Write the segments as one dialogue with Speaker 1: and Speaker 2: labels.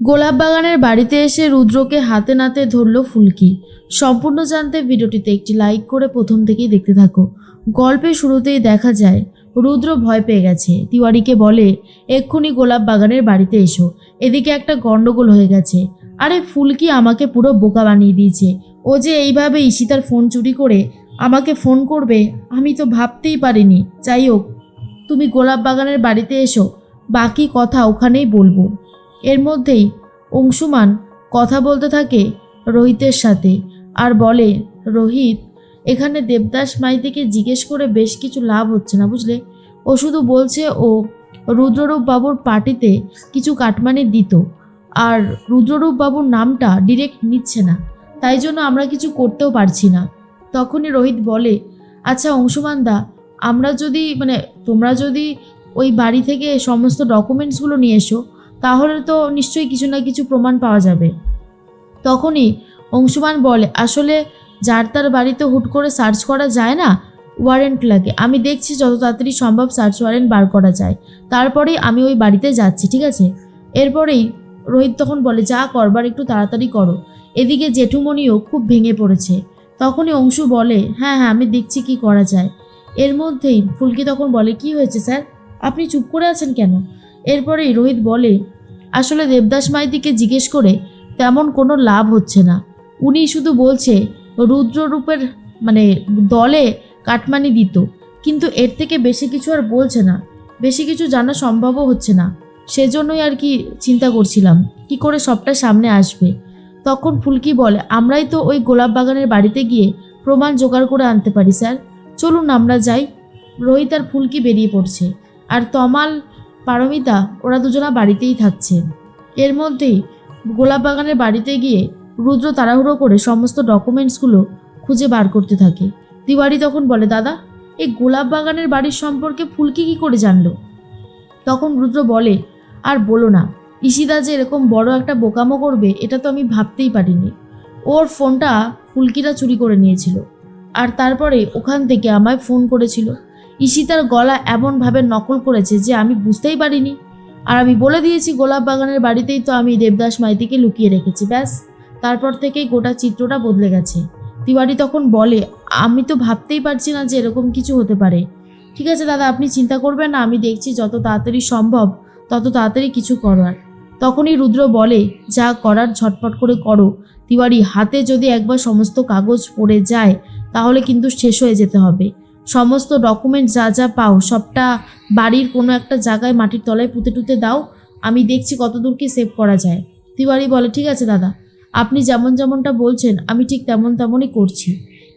Speaker 1: গোলাপ বাগানের বাড়িতে এসে রুদ্রকে হাতে নাতে ধরল ফুলকি। সম্পূর্ণ জানতে ভিডিওটিতে একটি লাইক করে প্রথম থেকেই দেখতে থাকো। গল্পের শুরুতেই দেখা যায়, রুদ্র ভয় পেয়ে গেছে। তিওয়ারিকে বলে, এক্ষুনি গোলাপ বাগানের বাড়িতে এসো। এদিকে একটা গন্ডগোল হয়ে গেছে। আরে ফুলকি আমাকে পুরো বোকা বানিয়ে দিয়েছে। ও যে এইভাবে ঈশিতার ফোন চুরি করে আমাকে ফোন করবে, আমি তো ভাবতেই পারিনি। যাই হোক, তুমি গোলাপ বাগানের বাড়িতে এসো। বাকি কথা ওখানেই বলব। এর মধ্যেই অংশুমান কথা বলতে থাকে রোহিতের সাথে আর বলে, রোহিত, এখানে দেবদাস মাইতিকে জিজ্ঞেস করে বেশ কিছু লাভ হচ্ছে না, বুঝলে? ও শুধু বলছে ও রুদ্ররূপ বাবুর পার্টিতে কিছু কাটমানি দিত আর রুদ্ররূপ বাবুর নামটা ডিরেক্ট নিচ্ছে না। তাই জন্য আমরা কিছু করতেও পারছি না। তখনই রোহিত বলে আচ্ছা অংশুমান দা, আমরা যদি মানে তোমরা যদি ওই বাড়ি থেকে সমস্ত ডকুমেন্টসগুলো নিয়ে এসো তাহলে তো নিশ্চয়ই কিছু না কিছু প্রমাণ পাওয়া যাবে। তখনই অংশুমান বলে, আসলে যার তার বাড়িতে হুট করে সার্চ করা যায় না? ওয়ারেন্ট লাগে। আমি দেখছি যত তাড়াতাড়ি সম্ভব সার্চ ওয়ারেন্ট বার করা যায়। তারপরেই আমি ওই বাড়িতে যাচ্ছি, ঠিক আছে? এরপরেই রোহিত তখন বলে, যা করবার একটু তাড়াতাড়ি করো। এদিকে জেঠুমণিও খুব ভেঙে পড়েছে। তখনই অংশু বলে হ্যাঁ হ্যাঁ আমি দেখছি কি করা যায়। এর মধ্যেই ফুলকি তখন বলে, কি হয়েছে স্যার? আপনি চুপ করে আছেন কেন? এরপরেই রোহিত বলে, আসলে দেবদাস মাইতিকে জিজ্ঞেস করে তেমন কোনো লাভ হচ্ছে না। উনি শুধু বলছে, রুদ্ররূপের মানে দলে কাটমানি দিত, কিন্তু এর থেকে বেশি কিছু আর বলছে না। বেশি কিছু জানা সম্ভবও হচ্ছে না। সেজন্যই আর কি চিন্তা করছিলাম, কি করে সবটা সামনে আসবে। তখন ফুলকি বলে, আমরাই তো ওই গোলাপ বাগানের বাড়িতে গিয়ে প্রমাণ জোগাড় করে আনতে পারি, স্যার। চলুন আমরা যাই। রোহিত আর ফুলকি বেরিয়ে পড়ছে। আর তমাল পারমিতা, ওরা দুজনা বাড়িতেই থাকছে। এর মধ্যেই গোলাপ বাগানের বাড়িতে গিয়ে রুদ্র তাড়াহুড়ো করে সমস্ত ডকুমেন্টসগুলো খুঁজে বার করতে থাকে। তিওয়ারি তখন বলে, দাদা এই গোলাপ বাগানের বাড়ির সম্পর্কে ফুলকি কি করে জানলো? তখন রুদ্র বলে, আর বলো না ইশিদা যে এরকম বড় একটা বোকামো করবে, এটা তো আমি ভাবতেই পারিনি। ওর ফোনটা ফুলকিরা চুরি করে নিয়েছিল। আর তারপরে ওখান থেকে আমায় ফোন করেছিল। ঈশিতার গলা এমনভাবে নকল করেছে যে আমি বুঝতেই পারিনি। আর আমি বলে দিয়েছি, গোলাপ বাগানের বাড়িতেই তো আমি দেবদাস মাইতিকে লুকিয়ে রেখেছি, ব্যাস। তারপর থেকেই গোটা চিত্রটা বদলে গেছে। তিওয়ারি তখন বলে, আমি তো ভাবতেই পারছি না যে এরকম কিছু হতে পারে। ঠিক আছে দাদা, আপনি চিন্তা করবেন না, আমি দেখছি যত তাড়াতাড়ি সম্ভব, তত তাড়াতাড়ি কিছু করার। তখনই রুদ্র বলে, যা করার ঝটপট করে করো। তিওয়ারি, হাতে যদি একবার সমস্ত কাগজ পড়ে যায়, তাহলে কিন্তু শেষ হয়ে যেতে হবে। সমস্ত ডকুমেন্ট যা যা পাও, সবটা বাড়ির কোনো একটা জায়গায় মাটির তলায় পুঁতে টুতে দাও, আমি দেখছি কতদূর কি সেভ করা যায়। তিওয়ারি বলে, ঠিক আছে দাদা, আপনি যেমন যেমনটা বলছেন, আমি ঠিক তেমন তেমনই করছি।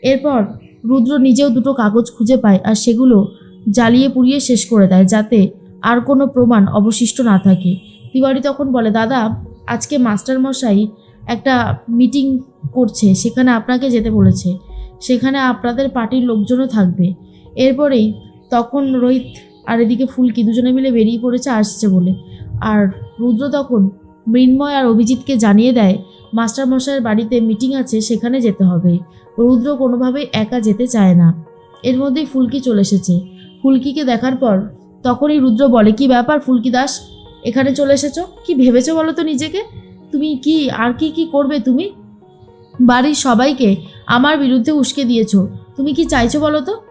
Speaker 1: এরপর রুদ্র নিজেও দুটো কাগজ খুঁজে পায় আর সেগুলো জ্বালিয়ে পুড়িয়ে শেষ করে দেয় যাতে আর কোনো প্রমাণ অবশিষ্ট না থাকে। তিওয়ারি তখন বলে, দাদা, আজকে মাস্টারমশাই একটা মিটিং করছে, সেখানে আপনাকে যেতে বলেছে। সেখানে আপনাদের পার্টির লোকজনও থাকবে। এরপরেই তখন রোহিত আর এদিকে ফুলকি দুজনে মিলে বেরিয়ে পড়েছে, আসছে বলে। আর রুদ্র তখন মৃন্ময় আর অভিজিৎকে জানিয়ে দেয় মাস্টার মশাইয়ের বাড়িতে মিটিং আছে, সেখানে যেতে হবে। রুদ্র কোনোভাবেই একা যেতে চায় না। এর মধ্যেই ফুলকি চলে এসেছে। ফুলকিকে দেখার পর তখনই রুদ্র বলে, কি ব্যাপার ফুলকি দাস, এখানে চলে এসেছ? কি ভেবেছো বলো তো নিজেকে? তুমি কি, আর কি কি করবে তুমি? বাড়ির সবাইকে আমার বিরুদ্ধে উস্কে দিয়েছ। তুমি কি চাইছো বলো তো?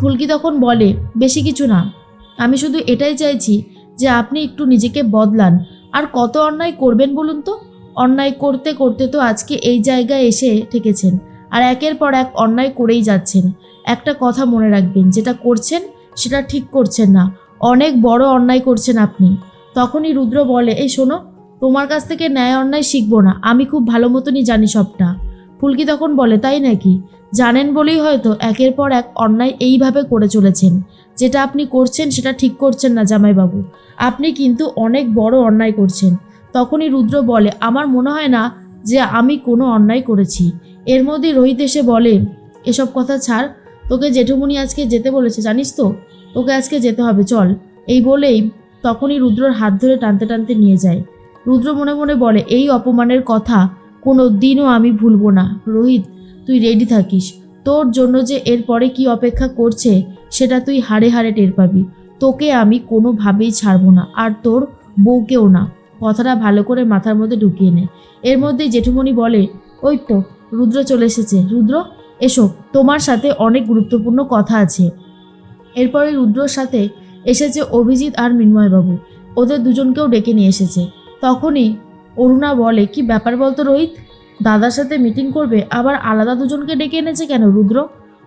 Speaker 1: ফুলকি তখন বলে, বেশি কিছু না। আমি শুধু এটাই চাইছি যে আপনি একটু নিজেকে বদলান। আর কত অন্যায় করবেন বলুন তো? অন্যায় করতে করতে তো আজকে এই জায়গায় এসে ঠেকেছেন আর একের পর এক অন্যায় করেই যাচ্ছেন। একটা কথা মনে রাখবেন, যেটা করছেন, সেটা ঠিক করছেন না। অনেক বড় অন্যায় করছেন আপনি। তখনই রুদ্র বলে, এই শোনো, তোমার কাছ থেকে ন্যায় অন্যায় শিখব না। আমি খুব ভালো মতনই জানি সবটা। ফুলকি তখন বলে, তাই নাকি? জানেন বলেই হয়তো একের পর এক অন্যায় এইভাবে করে চলেছেন। যেটা আপনি করছেন সেটা ঠিক করছেন না জামাইবাবু। আপনি কিন্তু অনেক বড় অন্যায় করছেন। তখনই রুদ্র বলে, আমার মনে হয় না যে আমি কোনো অন্যায় করেছি। এর মধ্যেই রোহিত এসে বলে, এসব কথা ছাড়, তোকে জেঠুমনি আজকে যেতে বলেছে, জানিস তো? তোকে আজকে যেতে হবে, চল। এই বলেই তখনই রুদ্রর হাত ধরে টানতে টানতে নিয়ে যায়। রুদ্র মনে মনে বলে, এই অপমানের কথা কোনো দিনও আমি ভুলবো না। রোহিত, তুই রেডি থাকিস। তোর জন্য যে এরপরে কি অপেক্ষা করছে, সেটা তুই হাড়ে হাড়ে টের পাবি। তোকে আমি কোনোভাবেই ছাড়বো না, আর তোর বউকেও না। কথাটা ভালো করে মাথার মধ্যে ঢুকিয়ে নে। এর মধ্যে জেঠুমণি বলে, ওই তো, রুদ্র চলে এসেছে। রুদ্র, এসো। তোমার সাথে অনেক গুরুত্বপূর্ণ কথা আছে। এরপরে রুদ্রর সাথে এসেছে অভিজিৎ আর মিন্ময়বাবু। ওদের দুজনকেও ডেকে নিয়ে এসেছে। তখনই অরুণা বলে, কি ব্যাপার বলতো রোহিত? দাদার সাথে মিটিং করবে, আবার আলাদা দুজনকে ডেকে এনেছে কেন রুদ্র?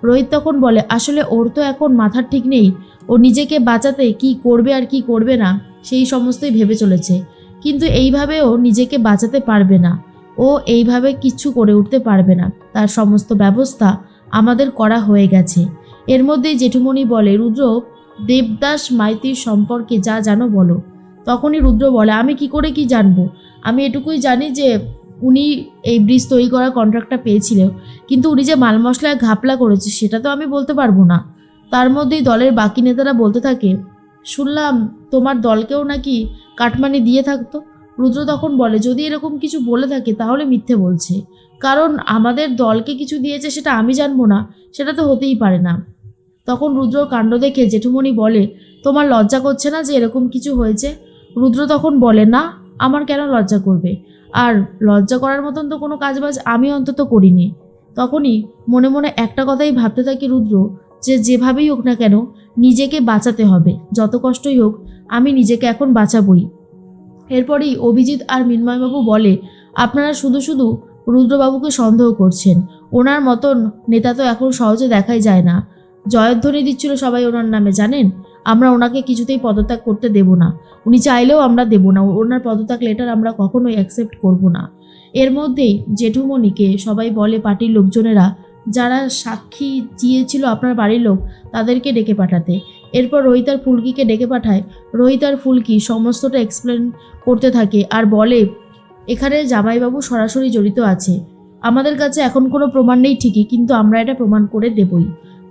Speaker 1: রোহিত তখন বলে, আসলে ওর তো এখন মাথার ঠিক নেই। ও নিজেকে বাঁচাতে কি করবে আর কি করবে না, সেই সমস্তই ভেবে চলেছে। কিন্তু এইভাবেও নিজেকে বাঁচাতে পারবে না। ও এইভাবে কিচ্ছু করে উঠতে পারবে না। তার সমস্ত ব্যবস্থা আমাদের করা হয়ে গেছে। এর মধ্যেই জেঠুমণি বলে, রুদ্র, দেবদাস মাইতির সম্পর্কে যা জানো বলো। তখনই রুদ্র বলে, আমি কি করে কি জানব? আমি এটুকুই জানি যে উনি এই ব্রিজ তৈরি করার কন্ট্রাক্টটা পেয়েছিল। কিন্তু উনি যে মাল মশলায় ঘাপলা করেছে, সেটা তো আমি বলতে পারব না। তার মধ্যেই দলের বাকি নেতারা বলতে থাকে, শুনলাম তোমার দলকেও নাকি কাটমানি দিয়ে থাকতো। রুদ্র তখন বলে, যদি এরকম কিছু বলে থাকে, তাহলে মিথ্যে বলছে। কারণ আমাদের দলকে কিছু দিয়েছে, সেটা আমি জানব না, সেটা তো হতেই পারে না। তখন রুদ্রর কাণ্ড দেখে জেঠুমণি বলে, তোমার লজ্জা করছে না যে এরকম কিছু হয়েছে? রুদ্র তখন বলে, না আমার কেন লজ্জা করবে? আর লজ্জা করার মতন তো কোনো কাজবাজ আমি অন্তত করিনি। তখনই মনে মনে একটা কথাই ভাবতে থাকি রুদ্র, যে যেভাবেই হোক না কেন নিজেকে বাঁচাতে হবে। যত কষ্টই হোক, আমি নিজেকে এখন বাঁচাবই। এরপরেই অভিজিৎ আর মিন্ময়বাবু বলে, আপনারা শুধু শুধু রুদ্রবাবুকে সন্দেহ করছেন। ওনার মতন নেতা তো এখন সহজে দেখাই যায় না। জয়ধ্বনি দিচ্ছিল সবাই ওনার নামে, জানেন? আমরা ওনাকে কিছুতেই পদত্যাগ করতে দেব না। উনি চাইলেও আমরা দেব না। ওনার পদত্যাগ লেটার আমরা কখনোই অ্যাকসেপ্ট করব না। এর মধ্যেই জেঠুমণিকে সবাই বলে পার্টির লোকজনেরা, যারা সাক্ষী দিয়েছিল আপনার বাড়ির লোক, তাদেরকে ডেকে পাঠাতে। এরপর রোহিত আর ফুলকিকে ডেকে পাঠায়। রোহিত আর ফুলকি সমস্তটা এক্সপ্লেন করতে থাকে আর বলে, এখানে জামাইবাবু সরাসরি জড়িত আছে। আমাদের কাছে এখন কোনো প্রমাণ নেই ঠিকই, কিন্তু আমরা এটা প্রমাণ করে দেবই।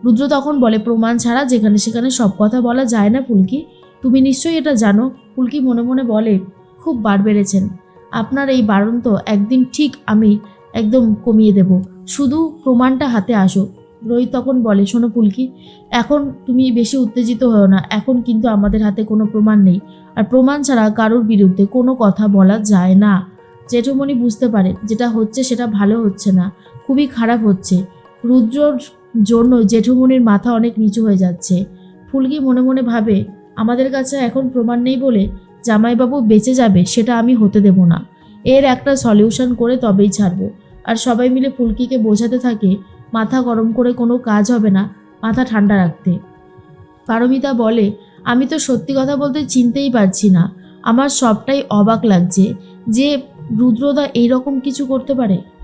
Speaker 1: রুদ্র তখন বলে, প্রমাণ ছাড়া যেখানে সেখানে সব কথা বলা যায় না ফুলকি তুমি নিশ্চয়ই এটা জানো? ফুলকি মনে মনে বলে, খুব বার বেড়েছেন। আপনার এই বারণ তো একদিন ঠিক আমি একদম কমিয়ে দেব। শুধু প্রমাণটা হাতে আসো। রোহিত তখন বলে, শোনো পুলকি, এখন তুমি বেশি উত্তেজিত হও না। এখন কিন্তু আমাদের হাতে কোনো প্রমাণ নেই। আর প্রমাণ ছাড়া কারোর বিরুদ্ধে কোনো কথা বলা যায় না। জেঠুমণি বুঝতে পারে যেটা হচ্ছে সেটা ভালো হচ্ছে না। খুবই খারাপ হচ্ছে। রুদ্রর জন্য জেঠুমনির মাথা অনেক নিচু হয়ে যাচ্ছে। ফুলকি মনে মনে ভাবে, আমাদের কাছে এখন প্রমাণ নেই বলে জামাইবাবু বেঁচে যাবে সেটা আমি হতে দেব না। এর একটা সলিউশন করে তবেই ছাড়বো। আর সবাই মিলে ফুলকিকে বোঝাতে থাকে, মাথা গরম করে কোনো কাজ হবে না, মাথা ঠান্ডা রাখতে। পারমিতা বলে, আমি তো সত্যি কথা বলতে চিনতেই পারছি না। আমার সবটাই অবাক লাগছে যে রুদ্রদা এইরকম কিছু করতে পারে।